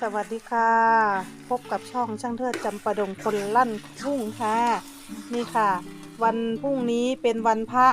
สวัสดีค่ะ พบกับช่องช่างเทิดจำปาดงคนลั่นทุ่งค่ะ นี่ค่ะ วันพรุ่งนี้เป็นวันพระ